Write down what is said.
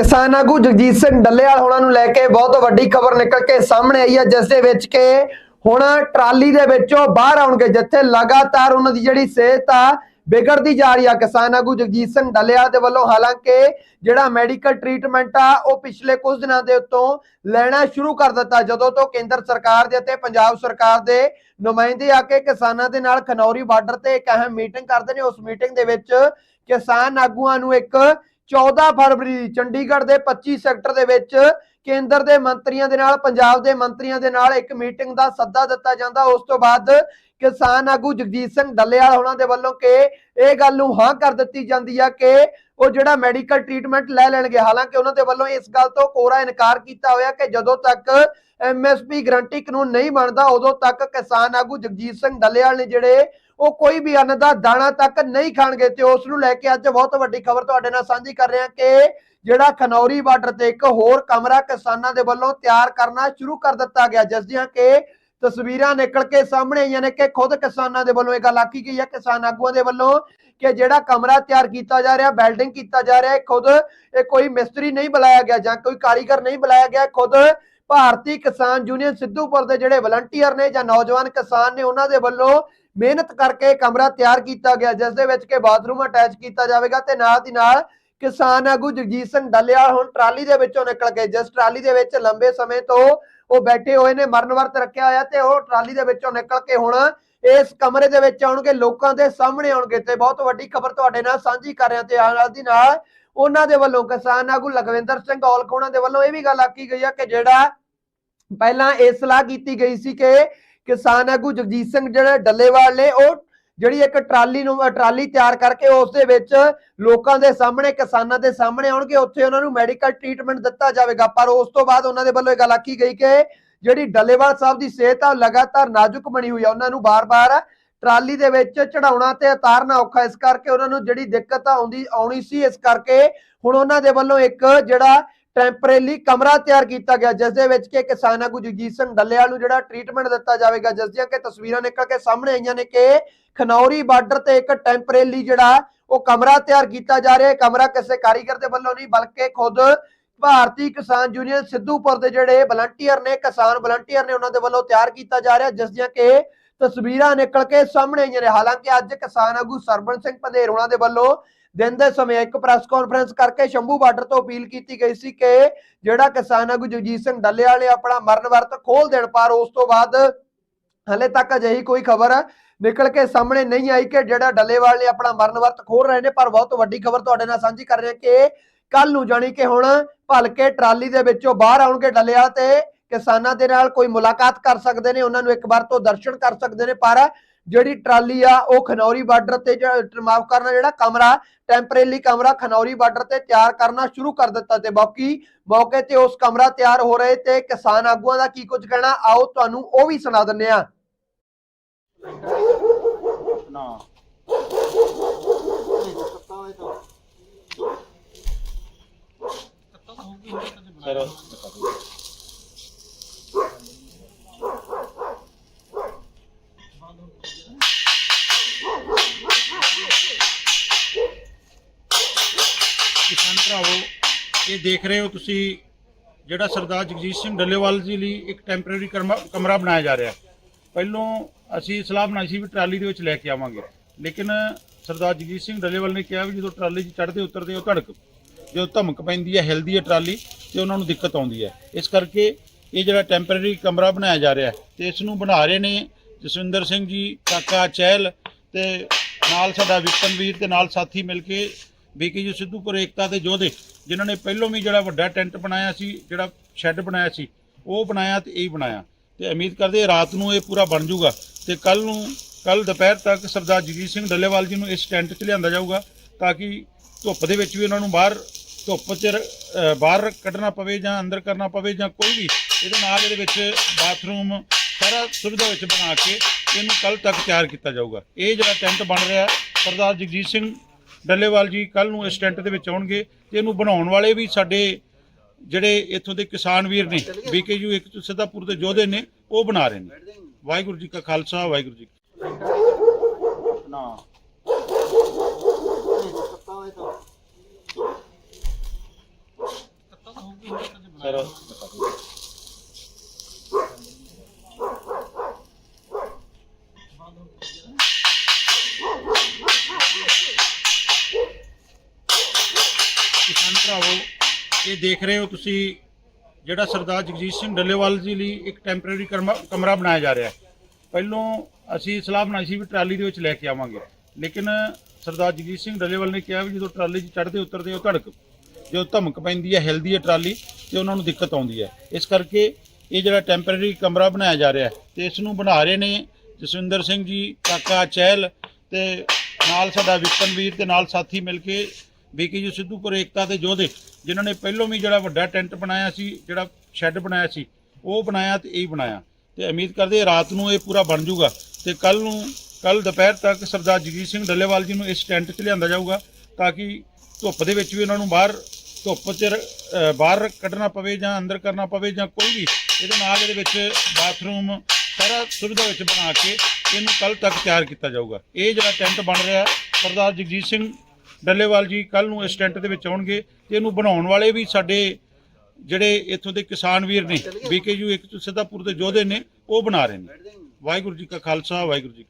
ਕਿਸਾਨ ਆਗੂ ਜਗਜੀਤ ਸਿੰਘ ਡੱਲੇਵਾਲ ਹੋਣਾ ਨੂੰ ਲੈ ਕੇ ਬਹੁਤ ਵੱਡੀ ਖਬਰ ਨਿਕਲ ਕੇ ਸਾਹਮਣੇ ਆਈ ਹੈ, ਜਿਸ ਦੇ ਵਿੱਚ ਕਿ ਹੁਣ ਟਰਾਲੀ ਦੇ ਵਿੱਚੋਂ ਬਾਹਰ ਆਉਣਗੇ, ਜਿੱਥੇ ਲਗਾਤਾਰ ਉਹਨਾਂ ਦੀ ਜਿਹੜੀ ਸਿਹਤ ਆ ਵਿਗੜਦੀ ਜਾ ਰਹੀ ਆ। ਕਿਸਾਨ ਆਗੂ ਜਗਜੀਤ ਸਿੰਘ ਡੱਲੇਵਾਲ ਦੇ ਵੱਲੋਂ ਹਾਲਾਂਕਿ ਜਿਹੜਾ ਮੈਡੀਕਲ ਟ੍ਰੀਟਮੈਂਟ ਆ, ਉਹ ਪਿਛਲੇ ਕੁਝ ਦਿਨਾਂ ਦੇ ਉੱਤੋਂ ਲੈਣਾ ਸ਼ੁਰੂ ਕਰ ਦਿੱਤਾ। ਜਦੋਂ ਤੋਂ ਕੇਂਦਰ ਸਰਕਾਰ ਦੇ ਅਤੇ ਪੰਜਾਬ ਸਰਕਾਰ ਦੇ ਨੁਮਾਇੰਦੇ ਆ ਕੇ ਕਿਸਾਨਾਂ ਦੇ ਨਾਲ ਖਨੌਰੀ ਬਾਰਡਰ ਤੇ ਇੱਕ ਅਹਿਮ ਮੀਟਿੰਗ ਕਰਦੇ ਨੇ, ਉਸ ਮੀਟਿੰਗ ਦੇ ਵਿੱਚ ਕਿਸਾਨ ਆਗੂਆਂ ਨੂੰ ਇੱਕ 14 ਫਰਵਰੀ, ਚੰਡੀਗੜ੍ਹ ਦੇ 25 ਸੈਕਟਰ ਦੇ ਵਿੱਚ ਕੇਂਦਰ ਦੇ ਮੰਤਰੀਆਂ ਦੇ ਨਾਲ, ਪੰਜਾਬ ਦੇ ਮੰਤਰੀਆਂ ਦੇ ਨਾਲ ਇੱਕ ਮੀਟਿੰਗ ਦਾ ਸੱਦਾ ਦਿੱਤਾ ਜਾਂਦਾ। ਉਸ ਤੋਂ ਬਾਅਦ ਕਿਸਾਨ ਆਗੂ ਜਗਜੀਤ ਸਿੰਘ ਡੱਲੇਵਾਲ ਉਹਨਾਂ ਦੇ ਵੱਲੋਂ ਕਿ ਇਹ ਗੱਲ ਨੂੰ ਹਾਂ ਕਰ ਦਿੱਤੀ ਜਾਂਦੀ ਆ ਕਿ ਉਹ ਜਿਹੜਾ ਮੈਡੀਕਲ ਟ੍ਰੀਟਮੈਂਟ ਲੈ ਲੈਣਗੇ। ਹਾਲਾਂਕਿ ਉਹਨਾਂ ਦੇ ਵੱਲੋਂ ਇਸ ਗੱਲ ਤੋਂ ਕੋਰਾ ਇਨਕਾਰ ਕੀਤਾ ਹੋਇਆ ਕਿ ਜਦੋਂ ਤੱਕ ਐਮਐਸਪੀ ਗਰੰਟੀ ਕਾਨੂੰਨ ਨਹੀਂ ਬਣਦਾ, ਉਦੋਂ ਤੱਕ ਕਿਸਾਨ ਆਗੂ ਜਗਜੀਤ ਸਿੰਘ ਡੱਲੇਵਾਲ ਨੇ ਜਿਹੜੇ ਉਹ ਕੋਈ ਵੀ ਅੰਨ ਦਾ ਦਾਣਾ ਤੱਕ ਨਹੀਂ ਖਾਣਗੇ ਤੇ ਉਸ ਨੂੰ ਲੈ ਕੇ ਅੱਜ ਬਹੁਤ ਵੱਡੀ ਖਬਰ ਤੁਹਾਡੇ ਨਾਲ ਸਾਂਝੀ ਕਰ ਰਹੇ ਹਾਂ ਕਿ ਜਿਹੜਾ ਖਨੌਰੀ ਬਾਰਡਰ ਤੇ ਇੱਕ ਹੋਰ ਕਮਰਾ ਕਿਸਾਨਾਂ ਦੇ ਵੱਲੋਂ ਤਿਆਰ ਕਰਨਾ ਸ਼ੁਰੂ ਕਰ ਦਿੱਤਾ ਗਿਆ ਜਿਸ ਦੀਆਂ ਕਿ ਤਸਵੀਰਾਂ ਨਿਕਲ ਕੇ ਸਾਹਮਣੇ ਆਈਆਂ ਨੇ ਕਿ ਖੁਦ ਕਿਸਾਨਾਂ ਦੇ ਵੱਲੋਂ ਇਹ ਗੱਲ ਆਖੀ ਗਈ ਹੈ, ਕਿਸਾਨ ਆਗੂਆਂ ਦੇ ਵੱਲੋਂ ਕਿ ਜਿਹੜਾ ਕਮਰਾ ਤਿਆਰ ਕੀਤਾ ਜਾ ਰਿਹਾ, ਬਿਲਡਿੰਗ ਕੀਤਾ ਜਾ ਰਿਹਾ ਖੁਦ ਇਹ ਕੋਈ ਮਿਸਤਰੀ ਨਹੀਂ ਬੁਲਾਇਆ ਗਿਆ ਜਾਂ ਕੋਈ ਕਾਰੀਗਰ ਨਹੀਂ ਬੁਲਾਇਆ ਗਿਆ ਖੁਦ ਭਾਰਤੀ ਕਿਸਾਨ ਯੂਨੀਅਨ ਸਿੱਧੂਪੁਰ ਦੇ ਜਿਹੜੇ ਵਲੰਟੀਅਰ ਨੇ ਜਾਂ ਨੌਜਵਾਨ ਕਿਸਾਨ ਨੇ ਉਹਨਾਂ ਦੇ ਵੱਲੋਂ ਮਿਹਨਤ ਕਰਕੇ ਕਮਰਾ ਤਿਆਰ ਕੀਤਾ ਗਿਆ, ਜਿਸ ਦੇ ਵਿੱਚ ਕਿ ਬਾਥਰੂਮ ਅਟੈਚ ਕੀਤਾ ਜਾਵੇਗਾ ਤੇ ਨਾਲ ਦੀ ਨਾਲ ਕਿਸਾਨ ਆਗੂ ਜਗਜੀਤ ਸਿੰਘ ਡੱਲੇਵਾਲ ਹੁਣ ਟਰਾਲੀ ਦੇ ਵਿੱਚੋਂ ਨਿਕਲ ਗਏ ਜਿਸ ਟਰਾਲੀ ਦੇ ਵਿੱਚ ਲੰਬੇ ਸਮੇਂ ਤੋਂ ਉਹ ਬੈਠੇ ਹੋਏ ਨੇ, ਮਰਨ ਵਰਤ ਰੱਖਿਆ ਹੋਇਆ ਤੇ ਉਹ ਟਰਾਲੀ ਦੇ ਵਿੱਚੋਂ ਨਿਕਲ ਕੇ ਹੁਣ ਇਸ ਕਮਰੇ ਦੇ ਵਿੱਚ ਆਉਣਗੇ, ਲੋਕਾਂ ਦੇ ਸਾਹਮਣੇ ਆਉਣਗੇ ਤੇ ਬਹੁਤ ਵੱਡੀ ਖਬਰ ਤੁਹਾਡੇ ਨਾਲ ਸਾਂਝੀ ਕਰ ਰਿਹਾ ਤੇ ਨਾਲ ਦੀ ਨਾਲ ਉਹਨਾਂ ਦੇ ਵੱਲੋਂ ਕਿਸਾਨ ਆਗੂ ਲਖਵਿੰਦਰ ਸਿੰਘ ਔਲਖ ਦੇ ਵੱਲੋਂ ਇਹ ਵੀ ਗੱਲ ਆਖੀ ਗਈ ਆ ਕਿ ਜਿਹੜਾ ਪਹਿਲਾਂ ਇਹ ਸਲਾਹ ਕੀਤੀ ਗਈ ਸੀ ਕਿ ਕਿਸਾਨ ਆਗੂ ਜਗਜੀਤ ਸਿੰਘ ਜਿਹੜੇ ਡੱਲੇਵਾਲ ਨੇ, ਉਹ ਜਿਹੜੀ ਇੱਕ ਟਰਾਲੀ ਨੂੰ ਟਰਾਲੀ ਤਿਆਰ ਕਰਕੇ ਉਸ ਦੇ ਵਿੱਚ ਲੋਕਾਂ ਦੇ ਸਾਹਮਣੇ, ਕਿਸਾਨਾਂ ਦੇ ਸਾਹਮਣੇ ਆਉਣਗੇ, ਉੱਥੇ ਉਹਨਾਂ ਨੂੰ ਮੈਡੀਕਲ ਟ੍ਰੀਟਮੈਂਟ ਦਿੱਤਾ ਜਾਵੇਗਾ। ਪਰ ਉਸ ਤੋਂ ਬਾਅਦ ਉਹਨਾਂ ਦੇ ਵੱਲੋਂ ਇਹ ਗੱਲ ਆਖੀ ਗਈ ਕਿ ਜਿਹੜੀ ਡੱਲੇਵਾਲ ਸਾਹਿਬ ਦੀ ਸਿਹਤ ਆ, ਉਹ ਲਗਾਤਾਰ ਨਾਜ਼ੁਕ ਬਣੀ ਹੋਈ ਆ। ਉਹਨਾਂ ਨੂੰ ਬਾਰ-ਬਾਰ ਟਰਾਲੀ ਦੇ ਵਿੱਚ ਚੜਾਉਣਾ ਤੇ ਉਤਾਰਨਾ ਔਖਾ, ਇਸ ਕਰਕੇ ਉਹਨਾਂ ਨੂੰ ਜਿਹੜੀ ਦਿੱਕਤ ਆਉਂਦੀ, ਆਉਣੀ ਸੀ, ਇਸ ਕਰਕੇ ਹੁਣ ਉਹਨਾਂ ਦੇ ਵੱਲੋਂ ਇੱਕ ਜਿਹੜਾ ਟੈਂਪਰੇਰੀ ਕਮਰਾ ਤਿਆਰ ਕੀਤਾ ਗਿਆ ਜਿਸ ਦੇ ਵਿੱਚ ਕਿ ਕਿਸਾਨ ਆਗੂ ਜਗਜੀਤ ਸਿੰਘ ਡੱਲੇਵਾਲ ਨੂੰ ਜਿਹੜਾ ਟ੍ਰੀਟਮੈਂਟ ਦਿੱਤਾ ਜਾਵੇਗਾ ਜਿਸ ਦੀਆਂ ਕਿ ਤਸਵੀਰਾਂ ਨਿਕਲ ਕੇ ਸਾਹਮਣੇ ਆਈਆਂ ਨੇ ਕਿ ਖਨੌਰੀ ਬਾਰਡਰ ਤੇ ਇੱਕ ਟੈਂਪਰੇਰੀ ਜਿਹੜਾ ਉਹ ਕਮਰਾ ਤਿਆਰ ਕੀਤਾ ਜਾ ਰਿਹਾ ਹੈ। ਕਮਰਾ ਕਿਸੇ ਕਾਰੀਗਰ ਦੇ ਵੱਲੋਂ ਨਹੀਂ, ਬਲਕਿ ਖੁਦ ਭਾਰਤੀ ਕਿਸਾਨ ਯੂਨੀਅਨ ਸਿੱਧੂਪੁਰ ਦੇ ਜਿਹੜੇ ਵਲੰਟੀਅਰ ਨੇ, ਕਿਸਾਨ ਵਲੰਟੀਅਰ ਨੇ ਉਹਨਾਂ ਦੇ ਵੱਲੋਂ ਤਿਆਰ ਕੀਤਾ ਜਾ ਰਿਹਾ ਜਿਸ ਦੀਆਂ ਕਿ ਤਸਵੀਰਾਂ ਨਿਕਲ ਕੇ ਸਾਹਮਣੇ ਆਈਆਂ ਨੇ। ਹਾਲਾਂਕਿ ਅੱਜ ਕਿਸਾਨ ਆਗੂ ਸਰਬਨ ਸਿੰਘ ਪੰਧੇਰ ਉਹਨਾਂ ਦੇ ਵੱਲੋਂ ਦਿਨ ਦੇ ਸਮੇਂ ਇੱਕ ਪ੍ਰੈਸ ਕਾਨਫਰੰਸ ਕਰਕੇ ਸ਼ੰਭੂ ਬਾਰਡਰ ਤੋਂ ਅਪੀਲ ਕੀਤੀ ਗਈ ਸੀ ਕਿ ਜਿਹੜਾ ਕਿਸਾਨ ਆਗੂ ਜਗਜੀਤ ਸਿੰਘ ਡੱਲੇਵਾਲ ਨੇ ਆਪਣਾ ਮਰਨ ਵਰਤ ਖੋਲ ਦੇਣ, ਪਰ ਉਸ ਤੋਂ ਬਾਅਦ ਹਲੇ ਤੱਕ ਅਜਿਹੀ ਕੋਈ ਖਬਰ ਨਿਕਲ ਕੇ ਸਾਹਮਣੇ ਨਹੀਂ ਆਈ ਕਿ ਜਿਹੜਾ ਡੱਲੇਵਾਲ ਨੇ ਆਪਣਾ ਮਰਨ ਵਰਤ ਖੋਲ ਰਹੇ ਨੇ, ਪਰ ਬਹੁਤ ਵੱਡੀ ਖਬਰ ਤੁਹਾਡੇ ਨਾਲ ਸਾਂਝੀ ਕਰ ਰਹੇ ਕਿ ਕੱਲ ਨੂੰ ਜਾਣੀ ਕਿ ਹੁਣ ਭਲਕੇ ਟਰਾਲੀ ਦੇ ਵਿੱਚੋਂ ਬਾਹਰ ਆਉਣਗੇ ਡੱਲੇਵਾਲ ਤੇ ਕਿਸਾਨਾਂ ਦੇ ਨਾਲ ਕੋਈ ਮੁਲਾਕਾਤ ਕਰ ਸਕਦੇ ਨੇ, ਉਹਨਾਂ ਨੂੰ ਇੱਕ ਵਾਰ ਤੋਂ ਦਰਸ਼ਨ ਕਰ ਸਕਦੇ ਨੇ, ਪਰ ਜਿਹੜੀ ਟਰਾਲੀ ਆ, ਉਹ ਖਨੌਰੀ ਬਾਰਡਰ ਤੇ ਮਾਫ਼ ਕਰਨਾ ਜਿਹੜਾ ਕਮਰਾ, ਟੈਂਪਰੇਰੀ ਕਮਰਾ ਖਨੌਰੀ ਬਾਰਡਰ ਤੇ ਤਿਆਰ ਕਰਨਾ ਸ਼ੁਰੂ ਕਰ ਦਿੱਤਾ ਤੇ ਬਾਕੀ ਮੌਕੇ ਤੇ ਉਸ ਕਮਰਾ ਤਿਆਰ ਹੋ ਰਹੇ ਤੇ ਕਿਸਾਨ ਆਗੂਆਂ ਦਾ ਕੀ ਕੁਝ ਕਹਿਣਾ, ਆਓ ਤੁਹਾਨੂੰ ਉਹ ਵੀ ਸੁਣਾ ਦਿੰਨੇ ਆ ਇਹ ਦੇਖ ਰਹੇ ਹੋ ਤੁਸੀਂ ਜਿਹੜਾ ਸਰਦਾਰ ਜਗਜੀਤ ਸਿੰਘ ਡੱਲੇਵਾਲ ਜੀ ਲਈ ਇੱਕ ਟੈਂਪਰੇਰੀ ਕਮਰਾ ਬਣਾਇਆ ਜਾ ਰਿਹਾ। ਪਹਿਲੋਂ ਅਸੀਂ ਸਲਾਹ ਬਣਾਈ ਸੀ ਵੀ ਟਰਾਲੀ ਦੇ ਵਿੱਚ ਲੈ ਕੇ ਆਵਾਂਗੇ। ਲੇਕਿਨ ਸਰਦਾਰ ਜਗਜੀਤ ਸਿੰਘ ਡੱਲੇਵਾਲ ਨੇ ਕਿਹਾ ਵੀ ਜਦੋਂ ਟਰਾਲੀ 'ਚ ਚੜ੍ਹਦੇ ਉਤਰਦੇ ਉਹ ਧੜਕ। ਜਦੋਂ ਧਮਕ ਪੈਂਦੀ ਹੈ, ਹਿਲਦੀ ਹੈ ਟਰਾਲੀ, ਤੇ ਉਹਨਾਂ ਨੂੰ ਦਿੱਕਤ ਆਉਂਦੀ ਹੈ। ਇਸ ਕਰਕੇ ਇਹ ਜਿਹੜਾ ਟੈਂਪਰੇਰੀ ਕਮਰਾ ਬਣਾਇਆ ਜਾ ਰਿਹਾ ਹੈ, ਤੇ ਇਸ ਨੂੰ ਬਣਾ ਰਹੇ ਨੇ ਜਸਵਿੰਦਰ ਸਿੰਘ ਜੀ, ਕਾਕਾ ਚਹਿਲ ਤੇ ਨਾਲ ਸਾਡਾ ਵਿਕਰਮਵੀਰ ਤੇ ਨਾਲ ਸਾਥੀ ਮਿਲ ਕੇ ਬੀਕੇ ਜੀ ਸਿੱਧੂਪੁਰ ਏਕਤਾ ਦੇ ਯੋਧੇ, ਜਿਨ੍ਹਾਂ ਨੇ ਪਹਿਲੋਂ ਵੀ ਜਿਹੜਾ ਵੱਡਾ ਟੈਂਟ ਬਣਾਇਆ ਸੀ, ਜਿਹੜਾ ਸ਼ੈੱਡ ਬਣਾਇਆ ਸੀ, ਉਹ ਬਣਾਇਆ ਤੇ ਇਹ ਬਣਾਇਆ। ਤੇ ਉਮੀਦ ਕਰਦੇ ਰਾਤ ਨੂੰ ਇਹ ਪੂਰਾ ਬਣ ਜਾਊਗਾ। ਤੇ ਕੱਲ ਨੂੰ ਕੱਲ ਦੁਪਹਿਰ ਤੱਕ ਸਰਦਾਰ ਜਗਜੀਤ ਸਿੰਘ ਡੱਲੇਵਾਲ ਜੀ ਨੂੰ ਇਸ ਟੈਂਟ 'ਚ ਲਿਆਂਦਾ ਜਾਊਗਾ, ਤਾਂ ਕਿ ਧੁੱਪ ਦੇ ਵਿੱਚ ਵੀ ਉਹਨਾਂ ਨੂੰ ਬਾਹਰ, ਧੁੱਪ 'ਚ ਬਾਹਰ ਕੱਢਣਾ ਪਵੇ ਜਾਂ ਅੰਦਰ ਕਰਨਾ ਪਵੇ ਜਾਂ ਕੋਈ ਵੀ, ਇਹਦੇ ਨਾਲ ਇਹਦੇ ਵਿੱਚ ਬਾਥਰੂਮ ਸਾਰਾ ਸੁਵਿਧਾ ਵਿੱਚ ਬਣਾ ਕੇ ਇਹਨੂੰ ਕੱਲ ਤੱਕ ਤਿਆਰ ਕੀਤਾ ਜਾਊਗਾ। ਇਹ ਜਿਹੜਾ ਟੈਂਟ ਬਣ ਰਿਹਾ, ਸਰਦਾਰ ਜਗਜੀਤ ਸਿੰਘ ਡੱਲੇਵਾਲ ਜੀ ਕੱਲ ਨੂੰ ਇਸ ਟੈਂਟ ਦੇ ਵਿੱਚ ਆਉਣਗੇ ਤੇ ਇਹਨੂੰ ਬਣਾਉਣ ਵਾਲੇ ਵੀ ਸਾਡੇ ਜਿਹੜੇ ਇੱਥੋਂ ਦੇ ਕਿਸਾਨ ਵੀਰ ਨੇ, ਬੀਕੇਯੂ ਇੱਕ ਸਿੱਧਾਪੁਰ ਦੇ ਯੋਧੇ ਨੇ, ਉਹ ਬਣਾ ਰਹੇ ਨੇ। ਵਾਹਿਗੁਰੂ ਜੀ ਕਾ ਖਾਲਸਾ, ਵਾਹਿਗੁਰੂ ਜੀ ਨਾ ਸਾਰਾ ਭਰਾਵੋ, ਇਹ ਦੇਖ ਰਹੇ ਹੋ ਤੁਸੀਂ ਜਿਹੜਾ ਸਰਦਾਰ ਜਗਜੀਤ ਸਿੰਘ ਡੱਲੇਵਾਲ ਜੀ ਲਈ ਇੱਕ ਟੈਂਪਰੇਰੀ ਕਮਰਾ ਬਣਾਇਆ ਜਾ ਰਿਹਾ ਹੈ। ਪਹਿਲੋਂ ਅਸੀਂ ਸਲਾਹ ਬਣਾਈ ਸੀ ਵੀ ਟਰਾਲੀ ਦੇ ਵਿੱਚ ਲੈ ਕੇ ਆਵਾਂਗੇ। ਲੇਕਿਨ ਸਰਦਾਰ ਜਗਜੀਤ ਸਿੰਘ ਡੱਲੇਵਾਲ ਨੇ ਕਿਹਾ ਵੀ ਜਦੋਂ ਟਰਾਲੀ 'ਚ ਚੜ੍ਹਦੇ ਉਤਰਦੇ ਉਹ ਧੜਕ। ਜਦੋਂ ਧਮਕ ਪੈਂਦੀ ਹੈ, ਹਿਲਦੀ ਹੈ ਟਰਾਲੀ, ਤੇ ਉਹਨਾਂ ਨੂੰ ਦਿੱਕਤ ਆਉਂਦੀ ਹੈ। ਇਸ ਕਰਕੇ ਇਹ ਜਿਹੜਾ ਟੈਂਪਰੇਰੀ ਕਮਰਾ ਬਣਾਇਆ ਜਾ ਰਿਹਾ ਹੈ, ਤੇ ਇਸ ਨੂੰ ਬਣਾ ਰਹੇ ਨੇ ਜਸਵਿੰਦਰ ਸਿੰਘ ਜੀ, ਕਾਕਾ ਚਹਿਲ ਤੇ ਨਾਲ ਸਾਡਾ ਵਿਕਰਮਵੀਰ ਤੇ ਨਾਲ ਸਾਥੀ ਮਿਲ ਕੇ ਬੀਕੇ ਜੀ ਸਿੱਧੂਪੁਰ ਏਕਤਾ ਦੇ ਯੋਧੇ, ਜਿਨ੍ਹਾਂ ਨੇ ਪਹਿਲੋਂ ਵੀ ਜਿਹੜਾ ਵੱਡਾ ਟੈਂਟ ਬਣਾਇਆ ਸੀ, ਜਿਹੜਾ ਸ਼ੈੱਡ ਬਣਾਇਆ ਸੀ, ਉਹ ਬਣਾਇਆ ਤੇ ਇਹ ਬਣਾਇਆ। ਤੇ ਉਮੀਦ ਕਰਦੇ ਰਾਤ ਨੂੰ ਇਹ ਪੂਰਾ ਬਣ ਜਾਊਗਾ। ਤੇ ਕੱਲ ਨੂੰ, ਕੱਲ ਦੁਪਹਿਰ ਤੱਕ ਸਰਦਾਰ ਜਗਜੀਤ ਸਿੰਘ ਡੱਲੇਵਾਲ ਜੀ ਨੂੰ ਇਸ ਟੈਂਟ 'ਚ ਲਿਆਂਦਾ ਜਾਊਗਾ, ਤਾਂ ਕਿ ਧੁੱਪ ਦੇ ਵਿੱਚ ਵੀ ਉਹਨਾਂ ਨੂੰ ਬਾਹਰ, ਧੁੱਪ 'ਚ ਬਾਹਰ ਕੱਢਣਾ ਪਵੇ ਜਾਂ ਅੰਦਰ ਕਰਨਾ ਪਵੇ ਜਾਂ ਕੋਈ ਵੀ, ਇਹਦੇ ਨਾਲ ਇਹਦੇ ਵਿੱਚ ਬਾਥਰੂਮ ਸਾਰਾ ਸੁਵਿਧਾ ਵਿੱਚ ਬਣਾ ਕੇ ਇਹਨੂੰ ਕੱਲ ਤੱਕ ਤਿਆਰ ਕੀਤਾ ਜਾਊਗਾ। ਇਹ ਜਿਹੜਾ ਟੈਂਟ ਬਣ ਰਿਹਾ, ਸਰਦਾਰ ਜਗਜੀਤ ਸਿੰਘ ਡੱਲੇਵਾਲ ਜੀ ਕੱਲ ਨੂੰ ਇਸ ਟੈਂਟ ਦੇ ਵਿੱਚ ਆਉਣਗੇ ਤੇ ਇਹਨੂੰ ਬਣਾਉਣ ਵਾਲੇ ਵੀ ਸਾਡੇ ਜਿਹੜੇ ਇੱਥੋਂ ਦੇ ਕਿਸਾਨ ਵੀਰ ਨੇ ਬੀਕੇਯੂ ਇੱਕ ਸਿੱਧਾਪੁਰ ਦੇ ਯੋਧੇ ਨੇ ਉਹ ਬਣਾ ਰਹੇ ਨੇ। ਵਾਹਿਗੁਰੂ ਜੀ ਕਾ ਖਾਲਸਾ ਵਾਹਿਗੁਰੂ ਜੀ